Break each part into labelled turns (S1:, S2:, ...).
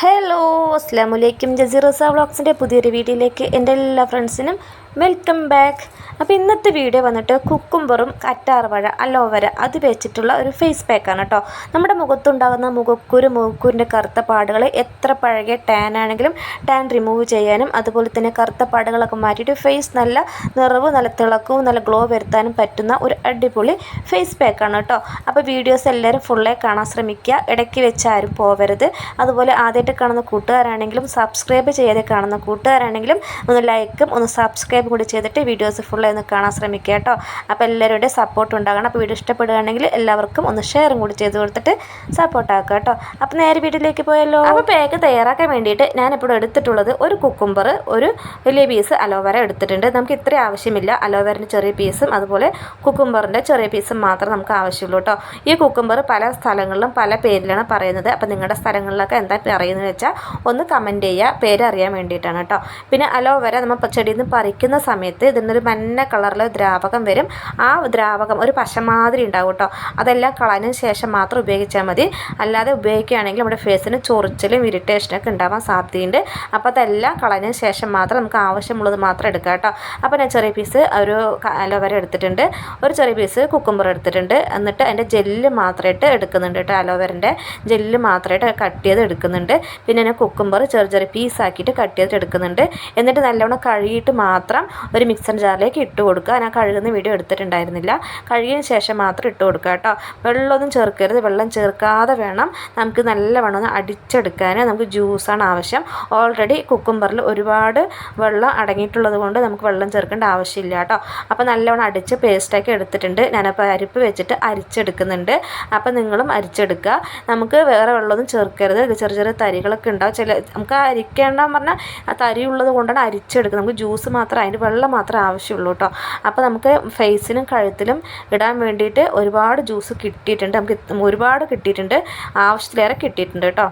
S1: Hello അസ്സാം വലൈക്കും ജസീറസ വ്ളോഗ്സിന്റെ പുതിയൊരു വീഡിയോയിലേക്ക് എന്റെ എല്ലാ ഫ്രണ്ട്സിനും വെൽക്കം ബാക്ക് അപ്പോൾ ഇന്നത്തെ വീഡിയോ വന്നിട്ട് കുക്കുംബറും കറ്റാർവഴ അലോവര അത് വെച്ചിട്ടുള്ള ഒരു ഫേസ് പാക്കാണ് കേട്ടോ നമ്മുടെ മുഖത്തുണ്ടാകുന്ന മുഖക്കുരു മുഖക്കുരിന്റെ കറുത്ത പാടുകൾ എത്ര പഴകിയ ടാൻ ആണെങ്കിലും ടാൻ റിമൂവ് ചെയ്യാനും അതുപോലെ തന്നെ കറുത്ത പാടുകളൊക്കെ മാറ്റിയിട്ട് ഫേസ് നല്ല നിറവ് നല്ല തിളക്കവും നല്ല ഗ്ലോ വരുത്താനും പറ്റുന്ന ഒരു അടിപൊളി ഫേസ് പാക്കാണ് കേട്ടോ അപ്പോൾ വീഡിയോസ് എല്ലാവരും ഫുള്ളായി കാണാൻ ശ്രമിക്കുക. ഇടയ്ക്ക് വെച്ച് ആരും പോവരുത്. അതുപോലെ ആദ്യമായിട്ട് കാണുന്ന കൂട്ടുകാരാണെങ്കിലും സബ്സ്ക്രൈബ് ചെയ്യാതെ കാണുന്ന കൂട്ടുകാരാണെങ്കിലും ഒന്ന് ലൈക്കും ഒന്ന് സബ്സ്ക്രൈബ് കൂടി ചെയ്തിട്ട് വീഡിയോസ് ഫുള്ളായി ഒന്ന് കാണാൻ ശ്രമിക്കുക കേട്ടോ. അപ്പോൾ എല്ലാവരുടെയും സപ്പോർട്ട് ഉണ്ടാകണം. അപ്പോൾ വീഡിയോ ഇഷ്ടപ്പെടുകയാണെങ്കിൽ എല്ലാവർക്കും ഒന്ന് ഷെയറും കൂടി ചെയ്ത് കൊടുത്തിട്ട് സപ്പോർട്ട് കേട്ടോ. അപ്പോൾ നേരെ വീട്ടിലേക്ക് പോയല്ലോ. അപ്പോൾ പേക്ക് തയ്യാറാക്കാൻ വേണ്ടിയിട്ട് ഞാനിപ്പോൾ എടുത്തിട്ടുള്ളത് ഒരു കുക്കുംബർ ഒരു വലിയ പീസ് അലോവേര എടുത്തിട്ടുണ്ട്. നമുക്ക് ഇത്ര ആവശ്യമില്ല. അലോവേരന്റെ ചെറിയ പീസും അതുപോലെ കുക്കുംബറിന്റെ ചെറിയ പീസും മാത്രം നമുക്ക് ആവശ്യമുള്ളൂ കേട്ടോ. ഈ കുക്കുംബർ പല സ്ഥലങ്ങളിലും പല പേരിലാണ് പറയുന്നത്. അപ്പോൾ നിങ്ങളുടെ സ്ഥലങ്ങളിലൊക്കെ എന്താ പറയുന്നത് വെച്ചാൽ ഒന്ന് കമന്റ് ചെയ്യുക പേരറിയാൻ വേണ്ടിയിട്ടാണ് കേട്ടോ. പിന്നെ അലോവേര നമ്മൾ ചെടിയിൽ നിന്ന് പറിക്കുന്ന സമയത്ത് ഇതിനൊരു മഞ്ഞ കളറിൽ ദ്രാവകം വരും. ആ ദ്രാവകം ഒരു പശ മാതിരി ഉണ്ടാവും കേട്ടോ. അതെല്ലാം കളഞ്ഞതിന് ശേഷം മാത്രം ഉപയോഗിച്ചാൽ മതി. അല്ലാതെ ഉപയോഗിക്കുകയാണെങ്കിൽ നമ്മുടെ ഫേസിന് ചൊറിച്ചിലും ഇറിറ്റേഷനൊക്കെ ഉണ്ടാവാൻ സാധ്യതയുണ്ട്. അപ്പോൾ അതെല്ലാം കളഞ്ഞതിന് ശേഷം മാത്രം നമുക്ക് ആവശ്യമുള്ളത് മാത്രം എടുക്കുക കേട്ടോ. അപ്പോൾ ഞാൻ ചെറിയ പീസ് ഒരു അലോവേര എടുത്തിട്ടുണ്ട്. ഒരു ചെറിയ പീസ് കുക്കുംബർ എടുത്തിട്ടുണ്ട്. എന്നിട്ട് അതിന്റെ ജെല്ല് മാത്രമായിട്ട് എടുക്കുന്നുണ്ട് കേട്ടോ അലോവേരന്റെ ജെല്ല് മാത്രമായിട്ട് കട്ട് ചെയ്ത് എടുക്കുന്നുണ്ട്. പിന്നെ ഞാൻ കുക്കുംബർ ചെറിയ ചെറിയ പീസാക്കിയിട്ട് കട്ട് ചെയ്തിട്ട് എടുക്കുന്നുണ്ട്. എന്നിട്ട് നല്ലവണ്ണം കഴുകിയിട്ട് മാത്രം ഒരു മിക്സർ ജാറിലേക്ക് ഇട്ട് കൊടുക്കുക. ഞാൻ കഴുകുന്ന വീഡിയോ എടുത്തിട്ടുണ്ടായിരുന്നില്ല. കഴുകിയതിന് ശേഷം മാത്രം ഇട്ട് കൊടുക്കുക കേട്ടോ. വെള്ളമൊന്നും ചേർക്കരുത്. വെള്ളം ചേർക്കാതെ വേണം നമുക്ക് നല്ലവണ്ണം ഒന്ന് അടിച്ചെടുക്കാൻ. നമുക്ക് ജ്യൂസാണ് ആവശ്യം. ഓൾറെഡി കുക്കുംബറിൽ ഒരുപാട് വെള്ളം അടങ്ങിയിട്ടുള്ളത് കൊണ്ട് നമുക്ക് വെള്ളം ചേർക്കേണ്ട ആവശ്യമില്ല കേട്ടോ. അപ്പോൾ നല്ലവണ്ണം അടിച്ച് പേസ്റ്റാക്കി എടുത്തിട്ടുണ്ട്. ഞാനപ്പോൾ അരിപ്പ് വെച്ചിട്ട് അരിച്ചെടുക്കുന്നുണ്ട്. അപ്പോൾ നിങ്ങളും അരിച്ചെടുക്കുക. നമുക്ക് വേറെ വെള്ളമൊന്നും ചേർക്കരുത്. ചെറിയ ചെറിയ ചെറിയ തരികളൊക്കെ ഉണ്ടാവും. ചില നമുക്ക് അരിക്കേണ്ടെന്ന് പറഞ്ഞാൽ ആ തരി ഉള്ളത് കൊണ്ടാണ് അരിച്ചെടുക്കുന്നത്. നമുക്ക് ജ്യൂസ് മാത്രം അതിന് വെള്ളം മാത്രം ആവശ്യമുള്ളൂ കേട്ടോ അപ്പോൾ നമുക്ക് ഫേസിനും കഴുത്തിലും ഇടാൻ വേണ്ടിയിട്ട് ഒരുപാട് ജ്യൂസ് കിട്ടിയിട്ടുണ്ട്. നമുക്ക് ഒരുപാട് കിട്ടിയിട്ടുണ്ട്. ആവശ്യത്തിലേറെ കിട്ടിയിട്ടുണ്ട് കേട്ടോ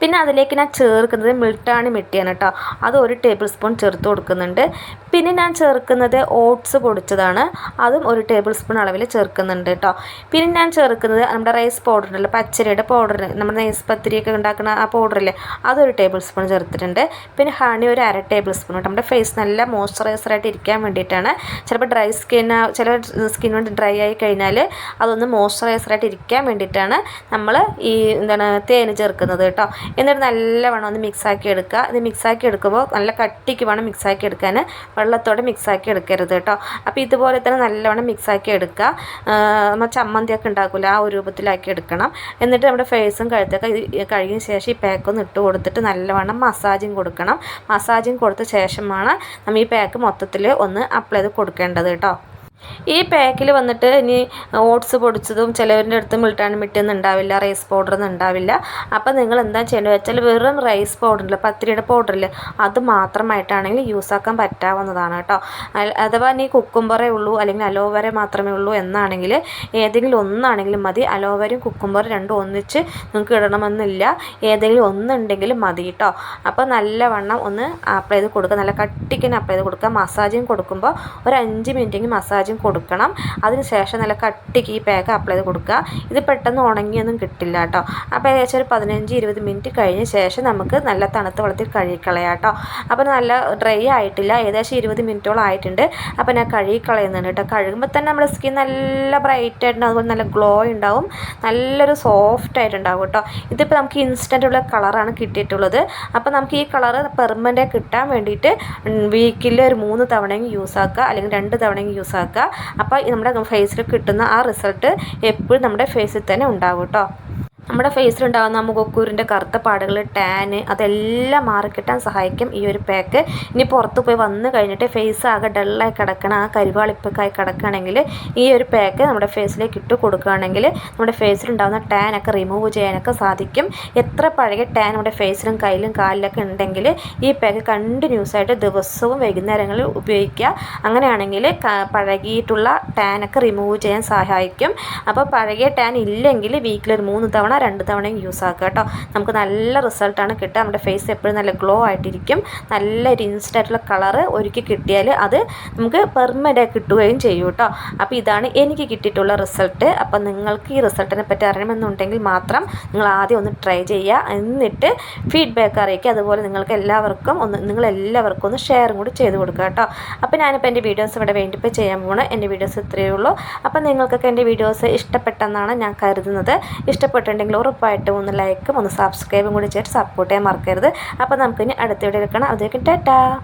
S1: പിന്നെ അതിലേക്ക് ഞാൻ ചേർക്കുന്നത് മിൾട്ടാണി മിട്ടിയാണ് കേട്ടോ. അത് ഒരു ടേബിൾ സ്പൂൺ ചേർത്ത് കൊടുക്കുന്നുണ്ട്. പിന്നെ ഞാൻ ചേർക്കുന്നത് ഓട്സ് പൊടിച്ചതാണ്. അതും ഒരു ടേബിൾ സ്പൂൺ അളവിൽ ചേർക്കുന്നുണ്ട് കേട്ടോ. പിന്നെ ഞാൻ ചേർക്കുന്നത് നമ്മുടെ റൈസ് പൗഡർ ഉണ്ടല്ലോ പച്ചരിയുടെ പൗഡർ നമ്മുടെ നെയ്സ് പത്തിരിയൊക്കെ ഉണ്ടാക്കുന്ന ആ പൗഡറില്ലേ അതൊരു ടേബിൾ സ്പൂൺ ചേർത്തിട്ടുണ്ട്. പിന്നെ ഹണി ഒരു അര ടേബിൾ സ്പൂൺ കേട്ടോ. നമ്മുടെ ഫേസ് നല്ല മോയ്സ്ചറൈസറായിട്ട് ഇരിക്കാൻ വേണ്ടിയിട്ടാണ്. ചിലപ്പോൾ ഡ്രൈ സ്കിൻ ചില സ്കിൻ കൊണ്ട് ഡ്രൈ ആയി കഴിഞ്ഞാൽ അതൊന്ന് മോയ്സ്ചറൈസറായിട്ട് ഇരിക്കാൻ വേണ്ടിയിട്ടാണ് നമ്മൾ ഈ എന്താണ് തേന് ചേർക്കുന്നത് കേട്ടോ. എന്നിട്ട് നല്ലവണ്ണം ഒന്ന് മിക്സാക്കി എടുക്കുക. ഇത് മിക്സാക്കി എടുക്കുമ്പോൾ നല്ല കട്ടിക്ക് വേണം മിക്സാക്കി എടുക്കാൻ. വെള്ളത്തോടെ മിക്സാക്കി എടുക്കരുത് കേട്ടോ. അപ്പോൾ ഇതുപോലെ തന്നെ നല്ലവണ്ണം മിക്സാക്കി എടുക്കുക. നമ്മൾ ചമ്മന്തിയൊക്കെ ഉണ്ടാക്കില്ല ആ ഒരു രൂപത്തിലാക്കി എടുക്കണം. എന്നിട്ട് നമ്മുടെ ഫേസും കഴുത്തൊക്കെ കഴിഞ്ഞ ശേഷം ഈ പാക്കൊന്ന് ഇട്ട് കൊടുത്തിട്ട് നല്ലവണ്ണം മസാജിങ് കൊടുക്കണം. മസാജിങ് കൊടുത്ത ശേഷമാണ് നമ്മൾ ഈ പാക്ക് മൊത്തത്തിൽ ഒന്ന് അപ്ലൈ ചെയ്ത് കൊടുക്കേണ്ടത് കേട്ടോ. ഈ പാക്കിൽ വന്നിട്ട് ഇനി ഓട്സ് പൊടിച്ചതും ചിലവരുടെ അടുത്ത് മിൾട്ടാൻ മിട്ടിയൊന്നും ഉണ്ടാവില്ല റൈസ് പൗഡറൊന്നും ഉണ്ടാവില്ല. അപ്പോൾ നിങ്ങൾ എന്താ ചെയ്യേണ്ടത് വെച്ചാൽ വെറും റൈസ് പൗഡറില്ല പത്തിരിയുടെ പൗഡറില്ല അത് മാത്രമായിട്ടാണെങ്കിൽ യൂസ് ആക്കാൻ പറ്റാവുന്നതാണ് കേട്ടോ. അഥവാ ഇനി കുക്കുംബറേ ഉള്ളൂ അല്ലെങ്കിൽ അലോവേര മാത്രമേ ഉള്ളൂ എന്നാണെങ്കിൽ ഏതെങ്കിലും ഒന്നാണെങ്കിലും മതി. അലോവേരയും കുക്കുംബറും രണ്ടും ഒന്നിച്ച് നിങ്ങൾക്ക് ഇടണമെന്നില്ല. ഏതെങ്കിലും ഒന്നുണ്ടെങ്കിലും മതി കേട്ടോ. അപ്പോൾ നല്ലവണ്ണം ഒന്ന് അപ്ലൈ ചെയ്ത് കൊടുക്കുക. നല്ല കട്ടിക്കിന് അപ്ലൈ ചെയ്ത് കൊടുക്കുക. മസാജിങ് കൊടുക്കുമ്പോൾ ഒരു അഞ്ച് മിനിറ്റെങ്കിൽ മസാജ് മസാജും കൊടുക്കണം. അതിന് ശേഷം നല്ല കട്ടിക്ക് ഈ പാക്ക് അപ്ലൈ ചെയ്ത് കൊടുക്കുക. ഇത് പെട്ടെന്ന് ഉണങ്ങിയൊന്നും കിട്ടില്ല കേട്ടോ. അപ്പോൾ ഏകദേശം ഒരു പതിനഞ്ച് ഇരുപത് മിനിറ്റ് കഴിഞ്ഞ ശേഷം നമുക്ക് നല്ല തണുത്ത വെള്ളത്തിൽ കഴുകിക്കളയാം കേട്ടോ. അപ്പോൾ നല്ല ഡ്രൈ ആയിട്ടില്ല. ഏകദേശം ഇരുപത് മിനിറ്റോളം ആയിട്ടുണ്ട്. അപ്പോൾ ഞാൻ കഴുകിക്കളയുന്നുണ്ട് കേട്ടോ. കഴുകുമ്പോൾ തന്നെ നമ്മുടെ സ്കിൻ നല്ല ബ്രൈറ്റ് ആയിട്ടുണ്ടാവും. അതുപോലെ നല്ല ഗ്ലോ ഉണ്ടാവും. നല്ലൊരു സോഫ്റ്റ് ആയിട്ടുണ്ടാവും കേട്ടോ. ഇതിപ്പോൾ നമുക്ക് ഇൻസ്റ്റന്റ് ഉള്ള കളറാണ് കിട്ടിയിട്ടുള്ളത്. അപ്പോൾ നമുക്ക് ഈ കളറ് പെർമനന്റ് കിട്ടാൻ വേണ്ടിയിട്ട് വീക്കിൽ ഒരു മൂന്ന് തവണയെങ്കിലും യൂസ് ആക്കുക. അല്ലെങ്കിൽ രണ്ട് തവണയെങ്കിലും യൂസ് ആക്കുക. അപ്പോൾ നമ്മുടെ ഫേസിൽ കിട്ടുന്ന ആ റിസൾട്ട് എപ്പോഴും നമ്മുടെ ഫേസിൽ തന്നെ ഉണ്ടാവും കേട്ടോ. നമ്മുടെ ഫേസിലുണ്ടാകുന്ന മുഖക്കൂരിന്റെ കറുത്ത പാടുകൾ ടാന് അതെല്ലാം മാറിക്കിട്ടാൻ സഹായിക്കും ഈ ഒരു പാക്ക് ഇനി പുറത്ത് പോയി വന്ന് കഴിഞ്ഞിട്ട് ഫേസ് ആകെ ഡള്ളായി കിടക്കണ ആ കരുവാളിപ്പൊക്കായി കിടക്കുകയാണെങ്കിൽ ഈ ഒരു പാക്ക് നമ്മുടെ ഫേസിലേക്ക് ഇട്ട് കൊടുക്കുകയാണെങ്കിൽ നമ്മുടെ ഫേസിലുണ്ടാകുന്ന ടാനൊക്കെ റിമൂവ് ചെയ്യാനൊക്കെ സാധിക്കും. എത്ര പഴകിയ ടാൻ നമ്മുടെ ഫേസിലും കയ്യിലും കാലിലൊക്കെ ഉണ്ടെങ്കിൽ ഈ പാക്ക് കണ്ടിന്യൂസ് ആയിട്ട് ദിവസവും വൈകുന്നേരങ്ങളിൽ ഉപയോഗിക്കുക. അങ്ങനെയാണെങ്കിൽ പഴകിയിട്ടുള്ള ടാനൊക്കെ റിമൂവ് ചെയ്യാൻ സഹായിക്കും. അപ്പോൾ പഴകിയ ടാൻ ഇല്ലെങ്കിൽ വീക്കിൽ ഒരു മൂന്ന് തവണ രണ്ട് തവണയും യൂസ് ആക്കുക കേട്ടോ. നമുക്ക് നല്ല റിസൾട്ടാണ് കിട്ടുക. നമ്മുടെ ഫേസ് എപ്പോഴും നല്ല ഗ്ലോ ആയിട്ടിരിക്കും. നല്ലൊരു ഇൻസ്റ്റന്റ് ആയിട്ടുള്ള കളറ് ഒരുക്കി കിട്ടിയാൽ അത് നമുക്ക് പെർമനന്റ് കിട്ടുകയും ചെയ്യും കേട്ടോ. അപ്പോൾ ഇതാണ് എനിക്ക് കിട്ടിയിട്ടുള്ള റിസൾട്ട് അപ്പോൾ നിങ്ങൾക്ക് ഈ റിസൾട്ടിനെ പറ്റി അറിയണമെന്നുണ്ടെങ്കിൽ മാത്രം നിങ്ങൾ ആദ്യം ഒന്ന് ട്രൈ ചെയ്യുക. എന്നിട്ട് ഫീഡ്ബാക്ക് അറിയിക്കുക. അതുപോലെ നിങ്ങൾക്ക് എല്ലാവർക്കും ഒന്ന് നിങ്ങളെല്ലാവർക്കും ഒന്ന് ഷെയറും കൂടി ചെയ്ത് കൊടുക്കുക കേട്ടോ. അപ്പോൾ ഞാനിപ്പോൾ എന്റെ വീഡിയോസ് ഇവിടെ വേണ്ടിപ്പോൾ ചെയ്യാൻ പോകണം എന്റെ വീഡിയോസ് ഇത്രയേ ഉള്ളൂ. അപ്പോൾ നിങ്ങൾക്കൊക്കെ എന്റെ വീഡിയോസ് ഇഷ്ടപ്പെട്ടെന്നാണ് ഞാൻ കരുതുന്നത്. ഇഷ്ടപ്പെട്ടിട്ടുണ്ടെങ്കിൽ ഉറപ്പായിട്ടും ഒന്ന് ലൈക്കും ഒന്ന് സബ്സ്ക്രൈബും കൂടി ചെയ്തിട്ട് സപ്പോർട്ട് ചെയ്യാൻ മറക്കരുത്. അപ്പോൾ നമുക്കിനി അടുത്ത വീഡിയോ എടുക്കണം അതേക്കും ടാറ്റാ.